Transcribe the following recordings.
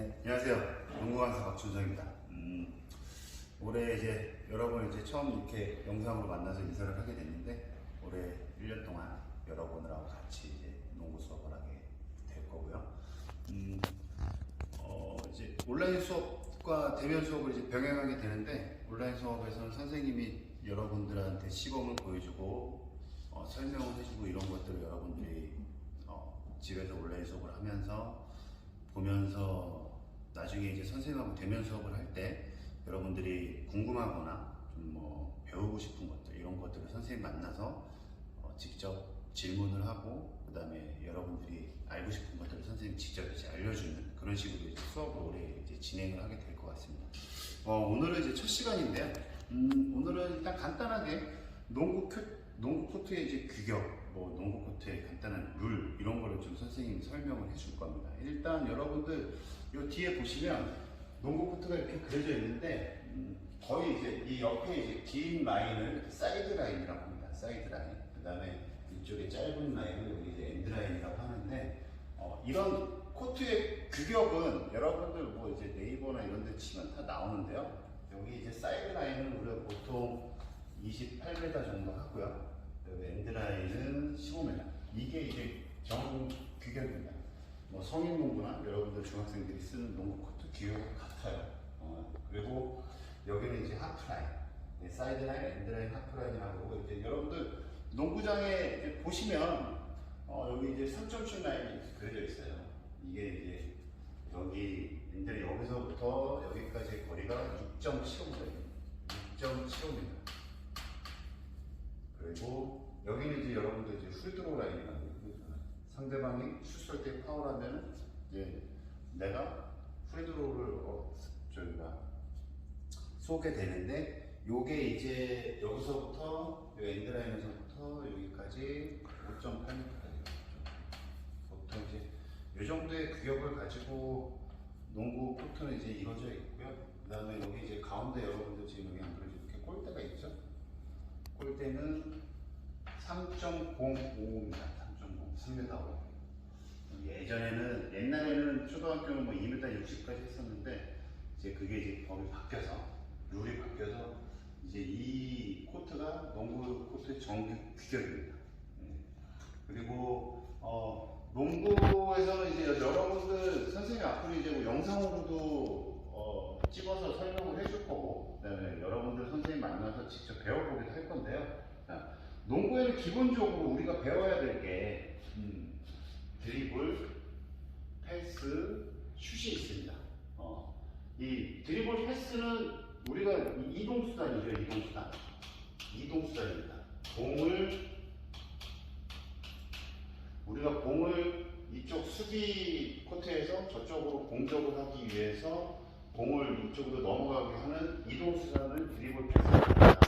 네, 안녕하세요. 농구강사 박준성입니다. 음, 올해 이제 여러분 이제 처음 이렇게 영상으로 만나서 인사를 하게 됐는데 올해 1년 동안 여러분들하고 같이 이제 농구 수업을 하게 될 거고요. 음, 어, 이제 온라인 수업과 대면 수업을 이제 병행하게 되는데 온라인 수업에서는 선생님이 여러분들한테 시범을 보여주고 어, 설명을 해주고 이런 것들을 여러분들이 어, 집에서 온라인 수업을 하면서 보면서 나중에 이제 선생님하고 대면 수업을 할 때 여러분들이 궁금하거나 좀 뭐 배우고 싶은 것들 이런 것들을 선생님 만나서 어, 직접 질문을 하고 그 다음에 여러분들이 알고 싶은 것들을 선생님 직접 이제 알려주는 그런 식으로 이제 수업을 올해 이제 진행을 하게 될 것 같습니다. 어, 오늘은 이제 첫 시간인데요. 음, 오늘은 일단 간단하게 농구 큐, 농구 코트의 이제 규격, 뭐 농구 코트의 간단한 룰 이런 거를 좀 선생님이 설명을 해줄 겁니다. 일단 여러분들 요 뒤에 보시면 농구 코트가 이렇게 그려져 있는데 음, 거의 이제 이 옆에 이제 긴 라인을 사이드 라인이라고 합니다. 사이드 라인. 그 다음에 이쪽에 짧은 라인을 여기 이제 엔드 라인이라고 하는데 어, 이런 코트의 규격은 여러분들 뭐 이제 네이버나 이런 데 치면 다 나오는데요. 여기 이제 사이드 라인은 우리가 보통 28m 정도 하고요. 그리고 엔드 라인은 15m. 이게 이제 정 규격입니다. 뭐 성인 농구나 여러분들 중학생들이 쓰는 농구 코트 규격 같아요. 어, 그리고 여기는 이제 하프 라인, 네, 사이드 라인, 엔드 라인, 하프 라인이라고 하고 이제 여러분들 농구장에 이제 보시면 어, 여기 이제 3.7 라인이 그려져 있어요. 이게 이제 여기 엔드 여기서부터 여기까지의 거리가 6.75m. 6.75m. 그리고 여기는 이제 여러분들 이제 풀드로 라인이라고 해요. 상대방이 슛을 때 파울하면 이제 내가 프리드로를 어, 저희가 쏘게 되는데 요게 이제 여기서부터 요 엔드라인에서부터 여기까지 5.8m까지 보통 이제 요 정도의 규격을 가지고 농구 코트는 이제 이루어져 있고요. 그 다음에 여기 이제 가운데 여러분들 지금 여기 안 그래도 이렇게 골대가 있죠. 골대는 3.05입니다. 3.5, 3m 5. 예전에는 옛날에는 초등학교는 뭐 2m 60까지 했었는데 이제 그게 이제 법이 바뀌어서 룰이 바뀌어서 이제 이 코트가 농구 코트의 정규 규격입니다. 예. 그리고 어, 농구에서 이제 여러분들 선생님 앞으로 이제 뭐 영상으로도 어, 찍어서 설명을 해줄 거고 그다음에 여러분들 선생님 만나서 직접 배워보기도 할 건데요. 자, 농구에는 기본적으로 우리가 배워야 될게 음, 드리블, 패스, 슛이 있습니다. 어, 이 드리블 패스는 우리가 이- 이동수단이죠, 이동수단. 이동수단입니다. 공을, 우리가 공을 이쪽 수비 코트에서 저쪽으로 공격을 하기 위해서 공을 이쪽으로 넘어가게 하는 이동수단을 드리블 패스입니다.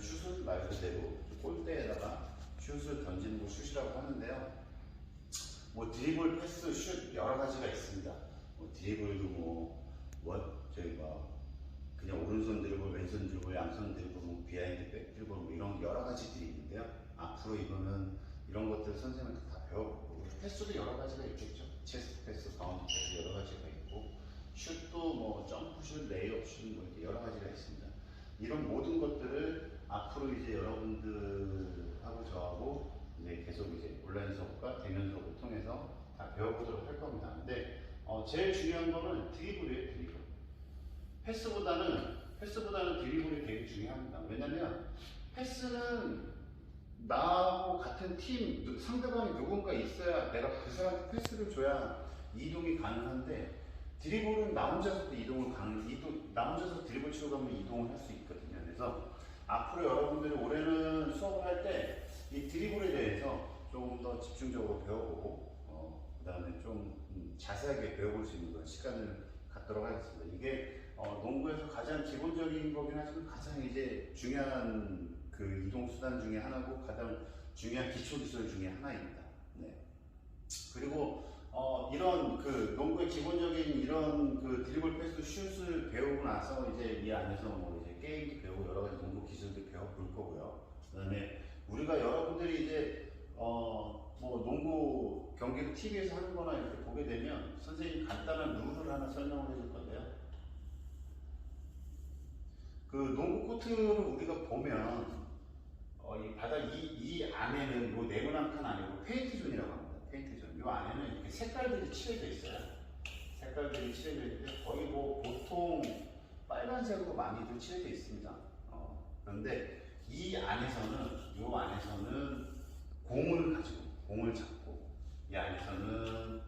슛은 말 그대로 골대에다가 슛을 던지는 거 슛이라고 하는데요. 뭐 드리블, 패스, 슛 여러 가지가 있습니다. 뭐 드리블도 뭐, 뭐 저희 뭐 그냥 오른손 드리블, 왼손 드리블, 양손 드리블, 뭐 비하인드 백 드리블 뭐 이런 여러 가지들이 있는데요. 앞으로 이거는 이런 것들 선생님한테 다 배워보고 패스도 여러 가지가 있겠죠. 체스트 패스, 바운드 패스 여러 가지가 슛도 뭐 점프 슛, 레이업 슛 뭐 이렇게 여러 가지가 있습니다. 이런 모든 것들을 앞으로 이제 여러분들하고 저하고 이제 계속 이제 온라인 수업과 대면 수업을 통해서 다 배워보도록 할 겁니다. 근데 어, 제일 중요한 거는 드리블이에요, 드리블. 패스보다는 패스보다는 드리블이 되게 중요합니다. 왜냐면 패스는 나하고 같은 팀 누- 상대방이 누군가 있어야 내가 그 사람한테 패스를 줘야 이동이 가능한데 드리블은 나 혼자서도 이동을 가능 이동 나 혼자서 드리블 치러 가면 이동을 할 수 있거든요. 그래서 앞으로 여러분들이 올해는 수업을 할 때 이 드리블에 대해서 조금 더 집중적으로 배워보고 어, 그 다음에 좀 음, 자세하게 배워볼 수 있는 시간을 갖도록 하겠습니다. 이게 어, 농구에서 가장 기본적인 거긴 하지만 가장 이제 중요한 그 이동 수단 중에 하나고 가장 중요한 기초 기술 중에 하나입니다. 네. 그리고 어, 이런 그 농구의 기본적인 이런 그 드리블 패스 슛을 배우고 나서 이제 이 안에서 뭐 이제 게임도 배우고 여러 가지 농구 기술도 배워볼 거고요. 그 다음에 우리가 여러분들이 이제 어, 뭐 농구 경기를 TV에서 하는 거나 이렇게 보게 되면 선생님이 간단한 룰을 하나 설명을 해줄 건데요. 그 농구 코트를 우리가 보면 어, 이 바닥 이, 이 안에는 요 네모난 칸 아니고 페인트 존이라고 합니다. 페인트 존. 요 안에는 이렇게 색깔들이 칠해져 있어요. 색깔들이 칠해져 있는데 거의 뭐 보통 빨간색으로 많이들 칠해져 있습니다. 어, 그런데 이 안에서는 요 안에서는 공을 가지고 공을 잡고 이 안에서는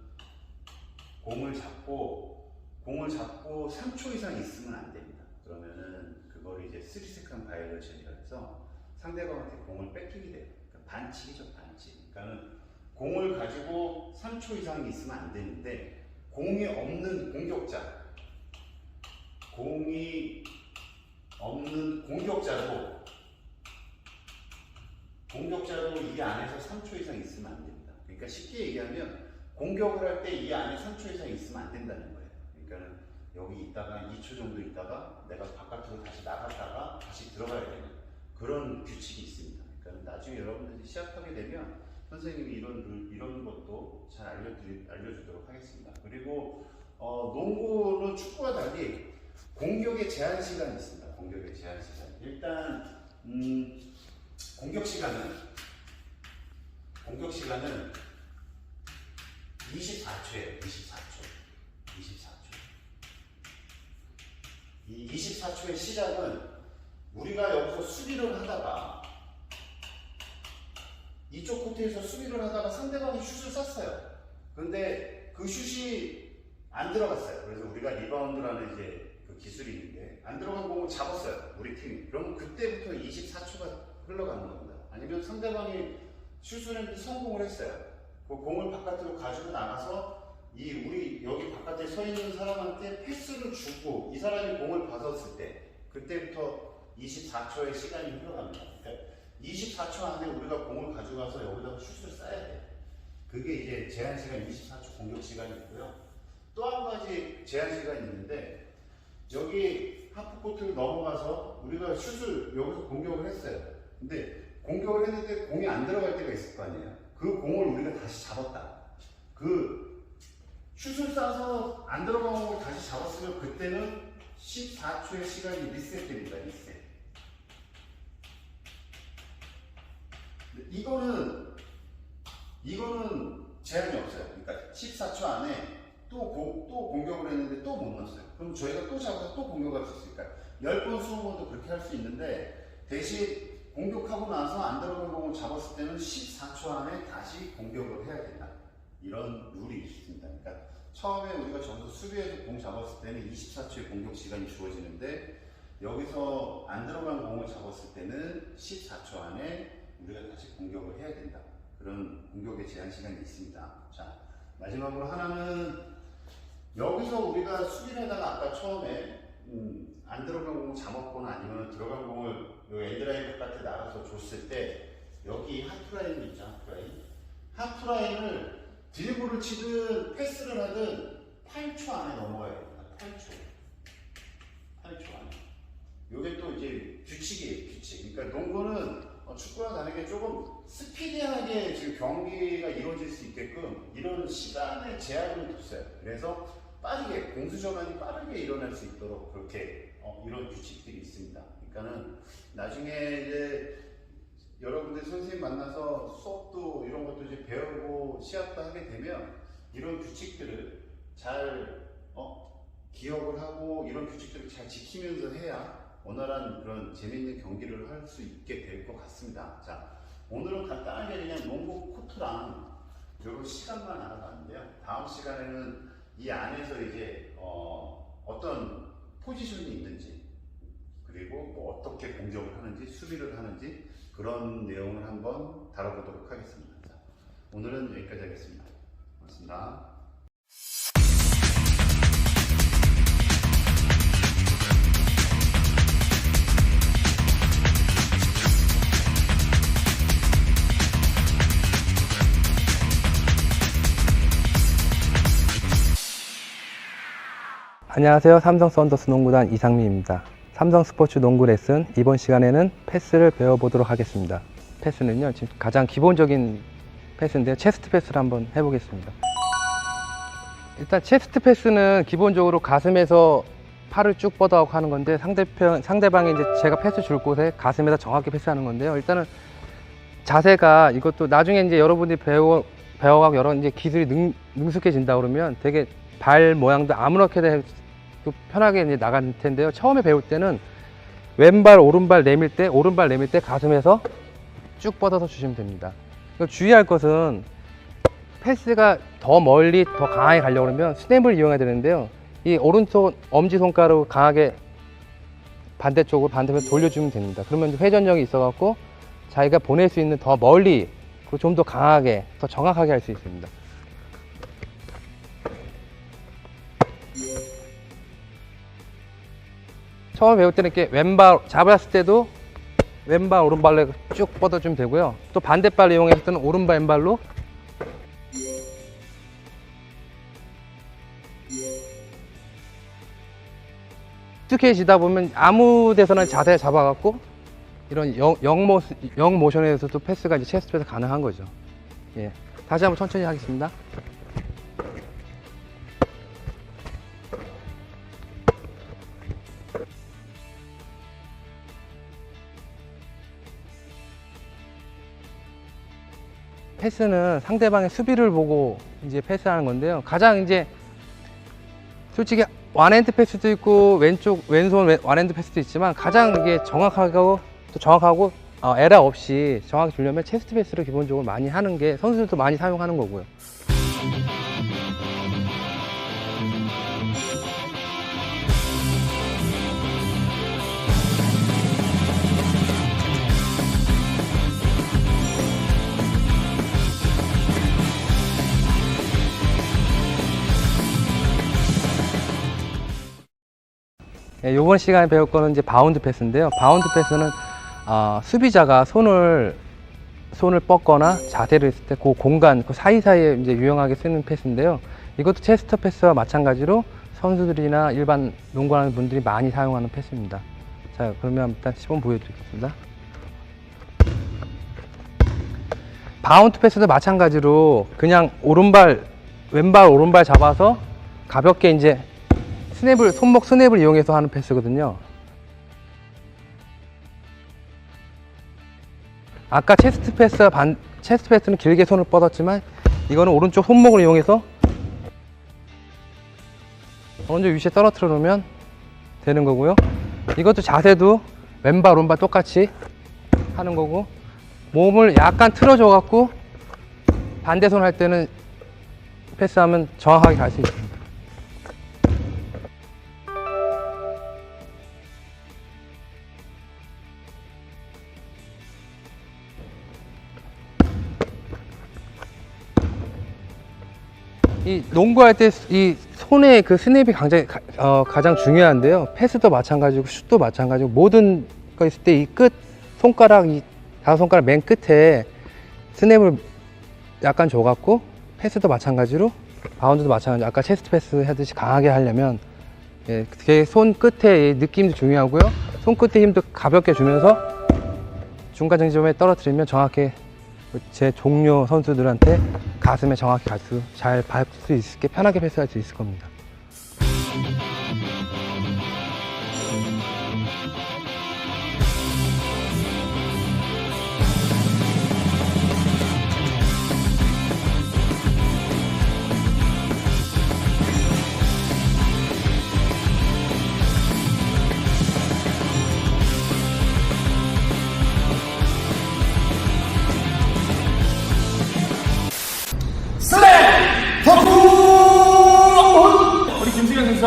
공을 잡고 공을 잡고 3초 이상 있으면 안 됩니다. 그러면은 그거를 이제 쓰리세컨 바이올레이션이라 해서 상대방한테 공을 뺏기게 돼요. 그러니까 반칙이죠, 반칙. 그러니까는 공을 가지고 3초 이상 있으면 안 되는데 공이 없는 공격자, 공이 없는 공격자도 공격자도 이 안에서 3초 이상 있으면 안 됩니다. 그러니까 쉽게 얘기하면 공격을 할 때 이 안에 3초 이상 있으면 안 된다는 거예요. 그러니까는 여기 있다가 2초 정도 있다가 내가 바깥으로 다시 나갔다가 다시 들어가야 되는 그런 규칙이 있습니다. 그러니까 나중에 여러분들이 시합하게 되면 선생님이 이런 룰, 이런 것도 잘 알려드리, 알려주도록 하겠습니다. 그리고 어, 농구는 축구와 달리 공격의 제한 시간이 있습니다. 공격의 제한 시간. 일단 음, 공격 시간은 공격 시간은 24초예요. 24초. 24초. 이 24초의 시작은 우리가 여기서 수비를 하다가 이쪽 코트에서 수비를 하다가 상대방이 슛을 쐈어요. 근데 그 슛이 안 들어갔어요. 그래서 우리가 리바운드라는 이제 그 기술이 있는데 안 들어간 공을 잡았어요. 우리 팀이. 그러면 그때부터 24초가 흘러가는 겁니다. 아니면 상대방이 슛을 했는데 성공을 했어요. 그 공을 바깥으로 가지고 나가서 이 우리 여기 바깥에 서 있는 사람한테 패스를 주고 이 사람이 공을 받았을 때 그때부터 24초의 시간이 흘러갑니다. 그러니까 24초 안에 우리가 공을 가져가서 여기다가 슛을 쏴야 돼. 그게 이제 제한 시간 24초 공격 시간이 있고요. 또 한 가지 제한 시간이 있는데 여기 하프 코트를 넘어가서 우리가 슛을 여기서 공격을 했어요. 근데 공격을 했는데 공이 안 들어갈 때가 있을 거 아니에요. 그 공을 우리가 다시 잡았다. 그 슛을 쏴서 안 들어간 공을 다시 잡았으면 그때는 14초의 시간이 리셋됩니다. 리셋. 이거는 이거는 제한이 없어요. 그러니까 14초 안에 또, 고- 또 공격을 했는데 또 못 넣었어요. 그럼 저희가 또 잡아서 또 공격할 수 있으니까 10번, 20번도 그렇게 할 수 있는데 대신 공격하고 나서 안 들어간 공을 잡았을 때는 14초 안에 다시 공격을 해야 된다. 이런 룰이 있습니다. 그러니까 처음에 우리가 저기서 수비해서 공 잡았을 때는 24초의 공격 시간이 주어지는데 여기서 안 들어간 공을 잡았을 때는 14초 안에 우리가 다시 공격을 해야 된다. 그런 공격의 제한 시간이 있습니다. 자, 마지막으로 하나는 여기서 우리가 수비를 하다가 아까 처음에 음, 안 들어간 공을 잡았거나 아니면 들어간 공을 요 엔드라인 바깥에 나가서 줬을 때 여기 하프라인이 있죠, 하프라인. 하프라인을 드리블을 치든 패스를 하든 8초 안에 넘어가야 됩니다. 8초. 8초 안에. 요게 또 이제 규칙이에요, 규칙. 그러니까 농구는 어, 축구와 다르게 조금 스피디하게 지금 경기가 이루어질 수 있게끔 이런 시간의 제약을 뒀어요. 그래서 빠르게 공수 전환이 빠르게 일어날 수 있도록 그렇게 어, 이런 규칙들이 있습니다. 그러니까는 나중에 이제 여러분들 선생님 만나서 수업도 이런 것도 이제 배우고 시합도 하게 되면 이런 규칙들을 잘 어, 기억을 하고 이런 규칙들을 잘 지키면서 해야 원활한 그런 재밌는 경기를 할 수 있게 될 것 같습니다. 자, 오늘은 간단하게 그냥 농구 코트랑 이런 시간만 알아봤는데요. 다음 시간에는 이 안에서 이제 어, 어떤 포지션이 있는지 그리고 뭐 어떻게 공격을 하는지 수비를 하는지 그런 내용을 한번 다뤄보도록 하겠습니다. 자, 오늘은 여기까지 하겠습니다. 고맙습니다. 안녕하세요. 삼성 썬더스 농구단 이상민입니다. 삼성 스포츠 농구 레슨 이번 시간에는 패스를 배워보도록 하겠습니다. 패스는요, 지금 가장 기본적인 패스인데요. 체스트 패스를 한번 해보겠습니다. 일단 체스트 패스는 기본적으로 가슴에서 팔을 쭉 뻗어가고 하는 건데 상대편 상대방이 이제 제가 패스 줄 곳에 가슴에다 정확히 패스하는 건데요. 일단은 자세가 이것도 나중에 이제 여러분들이 배워 배워가고 여러 이제 기술이 능, 능숙해진다 그러면 되게 발 모양도 아무렇게나 편하게 이제 나갈 텐데요. 처음에 배울 때는 왼발 오른발 내밀 때 오른발 내밀 때 가슴에서 쭉 뻗어서 주시면 됩니다. 주의할 것은 패스가 더 멀리 더 강하게 가려고 그러면 스냅을 이용해야 되는데요. 이 오른손 엄지손가락으로 강하게 반대쪽으로 반대편 돌려주면 됩니다. 그러면 회전력이 있어갖고 자기가 보낼 수 있는 더 멀리 그리고 좀 더 강하게 더 정확하게 할 수 있습니다. 처음 배울 때는 이렇게 왼발 잡았을 때도 왼발 오른발로 쭉 뻗어주면 되고요. 또 반대발 이용했을 때는 오른발 왼발로 익숙해지다 보면 아무 데서나 자세 잡아갖고 이런 영, 영모, 영 모션에서도 패스가 이제 체스트 패스 가능한 거죠. 예. 다시 한번 천천히 하겠습니다. 패스는 상대방의 수비를 보고 이제 패스하는 건데요. 가장 이제 솔직히 완핸드 패스도 있고 왼쪽 왼손 왼- 완핸드 패스도 있지만 가장 이게 정확하고 또 정확하고 어, 에러 없이 정확히 주려면 체스트 패스를 기본적으로 많이 하는 게 선수들도 많이 사용하는 거고요. 예, 이번 시간에 배울 거는 이제 바운드 패스인데요. 바운드 패스는 아, 수비자가 손을 손을 뻗거나 자세를 했을 때 그 공간 그 사이사이에 이제 유용하게 쓰는 패스인데요. 이것도 체스터 패스와 마찬가지로 선수들이나 일반 농구하는 분들이 많이 사용하는 패스입니다. 자, 그러면 일단 시범 보여드리겠습니다. 바운드 패스도 마찬가지로 그냥 오른발 왼발 오른발 잡아서 가볍게 이제 스냅을 손목 스냅을 이용해서 하는 패스거든요. 아까 체스트 패스와 반 체스트 패스는 길게 손을 뻗었지만 이거는 오른쪽 손목을 이용해서 오른쪽 위치에 떨어뜨려 놓으면 되는 거고요. 이것도 자세도 왼발 오른발 똑같이 하는 거고 몸을 약간 틀어줘 갖고 반대 손 할 때는 패스하면 정확하게 갈 수 있습니다. 이 농구할 때 이 손의 그 스냅이 굉장히 가, 어, 가장 중요한데요. 패스도 마찬가지고 슛도 마찬가지고 모든 거 있을 때 이 끝 손가락 이 다섯 손가락 맨 끝에 스냅을 약간 줘갖고 패스도 마찬가지로 바운드도 마찬가지로 아까 체스트 패스 하듯이 강하게 하려면 예, 손 끝에 이 느낌도 중요하고요. 손 끝에 힘도 가볍게 주면서 중간 정지점에 떨어뜨리면 정확히 제 종료 선수들한테 가슴에 정확히 갈 수, 잘 밟을 수 있게 편하게 패스할 수 있을 겁니다.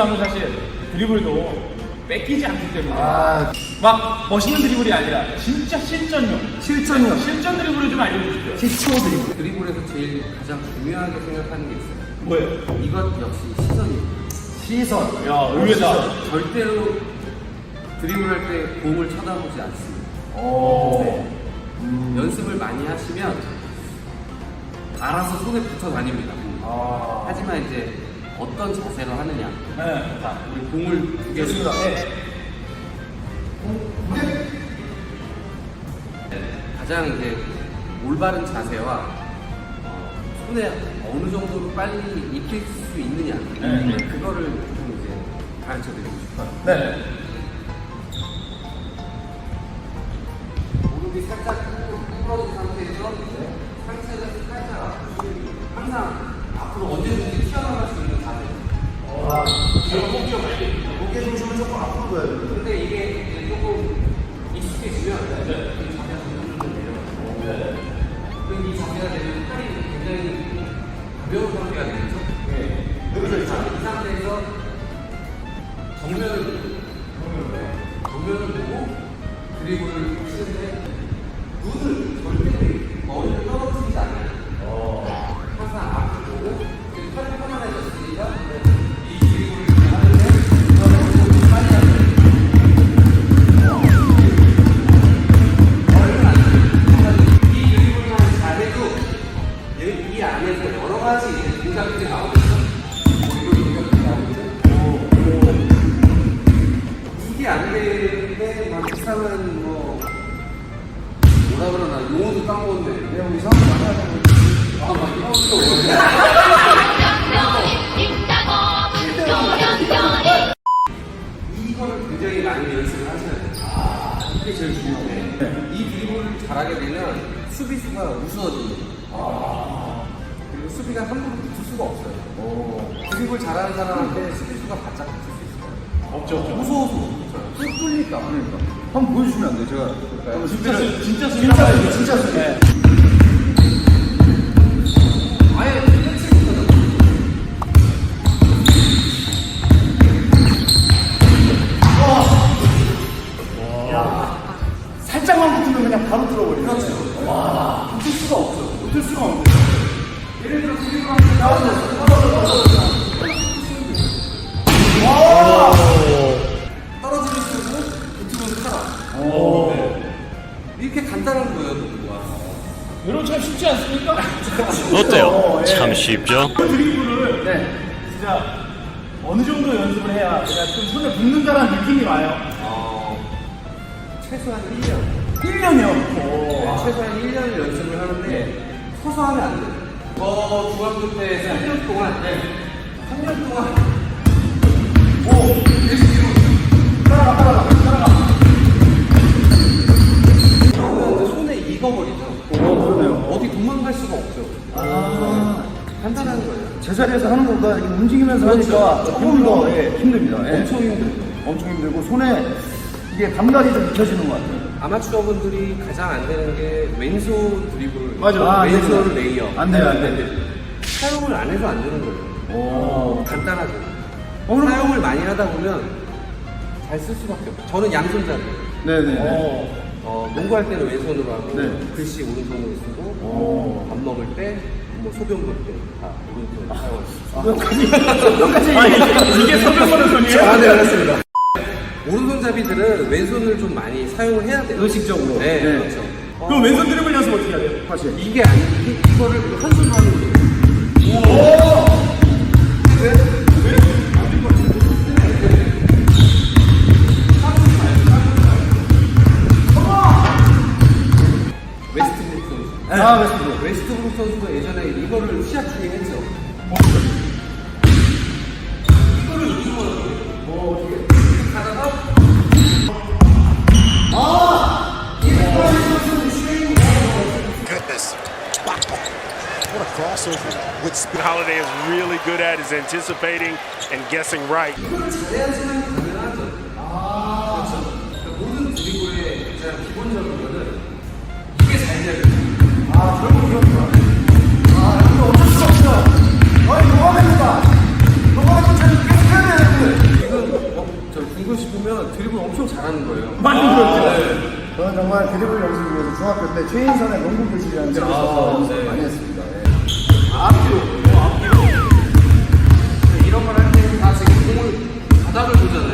하면 사실 드리블도 뺏기지 않기 때문에 막 멋있는 드리블이 아니라 진짜 실전용 실전용 실전 드리블을 좀 알려주십시오 실초 드리블 드리블에서 제일 가장 중요하게 생각하는 게 있어요. 뭐예요? 이것 역시 시선입니다. 시선 야 의외다 절대로 드리블할 때 공을 쳐다보지 않습니다. 오. 네. 연습을 많이 하시면 알아서 손에 붙어 다닙니다. 아. 하지만 이제 어떤 자세로 하느냐. 네. 자, 우리 공을 두 개를 가장 이제 올바른 자세와 어, 손에 어느 정도로 빨리 익힐 수 있느냐 네. 그거를 좀 이제 가르쳐 드리고 싶어요. 네. 무릎이 살짝 부러진 상태에서 상체가 살짝 앞으로 항상 앞으로 언제든지 튀어나갈 수 자세. 고개 중심을 조금 앞으로 둬야 돼요. 근데 이게 조금 익숙해지면 이 자세가 점점 내려가요. 그럼 이 자세가 되면 팔이 굉장히 가벼운 상태가 되겠죠? 네. 자, 이 상태에서 정면을 제일 중요해요. 이 드리블을 잘하게 되면 수비수가 우스워집니다. 그리고 수비가 함부로 붙을 수가 없어요. 드리블 잘하는 사람한테 수비수가 바짝 붙을 수 있어요. 없죠, 없죠. 무서워서 못 붙어요. 뚫- 뚫리까. 그러니까. 한번 보여주시면 안 돼요? 제가 진짜 수, 진짜 수, 진짜 수비, 진짜 이렇게 간단한 거예요, 농구가. 이런 참 쉽지 않습니까? 어때요? 참 쉽죠? 드리블을 진짜 어느 정도 연습을 해야 내가 좀 손에 붙는다는 느낌이 와요. 어, 최소한 1년. 1년이요. 네, 최소한 1년을 연습을 하는데 서서 하면 안 돼요. 저 중학교 때 3년 동안 3년 동안 오 계속 뒤로 따라가 따라가 따라가 그러면 이제 손에 익어버리죠. 그러네요. 어디 도망갈 수가 없죠. 아. 간단한 거예요. 제자리에서 하는 것보다 이렇게 움직이면서 하니까 조금 더 예, 힘듭니다. 예. 엄청 힘들죠. 엄청 힘들고 손에 이게 감각이 좀 익혀지는 것 같아요. 아마추어 분들이 가장 안 되는 게 왼손 드리블, 맞아. 아, 왼손 네. 레이어. 안 돼요, 안 돼요. 사용을 안 해서 안 되는 거예요. 오. 간단하게. 어, 그럼- 사용을 많이 하다 보면 잘 쓸 수밖에 없어요. 저는 양손잡이에요. 네네. 어, 농구할 때는 왼손으로 하고 네. 글씨 오른손으로 쓰고 오. 밥 먹을 때, 뭐 소변 볼 때 다 오른손 사용하고 아, 이게, 이게 서병거는 손이에요? 아, 네, 알았습니다. 오른손잡이들은 왼손을 좀 많이 사용을 해야 돼요. 의식적으로. 네, 네. 그렇죠. 어, 그럼 왼손 드리블 연습 어떻게 해야 돼요? 사실. 이게 아니 이- 이거를 한 손으로 하는 거예요. 웨 야 되는데. 지금 어, 저 중고시 보면 드리블 엄청 잘하는 거예요. 많이 그렇죠. 저는 정말 드리블 연습을 위해서 중학교 때 최인선의 농구 교실이라는 책을 써서 연습을 많이 했습니다. 예. 근데 이런 걸 할 때는 다 지금 공을 바닥을 보잖아요.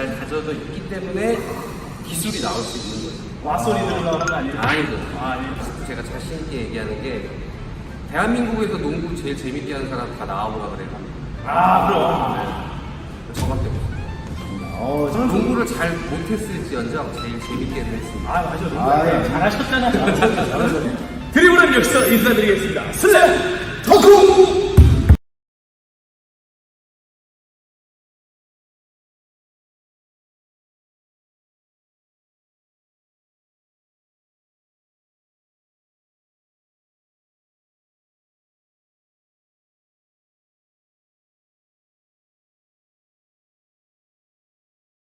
잘 다져져 있기 때문에 기술이 나올 수 있는 거예요. 와 소리 들으려고 하는 거 아니에요? 아니죠. 아. 제가 자신 있게 얘기하는 게 대한민국에서 농구 제일 재밌게 하는 사람 다 나와보라 그래요. 아, 그럼. 저밖에 없어요. 어, 저는 농구를 잘 못했을지언정 제일 재밌게 했습니다. 아, 맞아. 농구 아, 예. 잘하셨잖아요. 드리블은 여기서 인사드리겠습니다. 슬램! 덕후!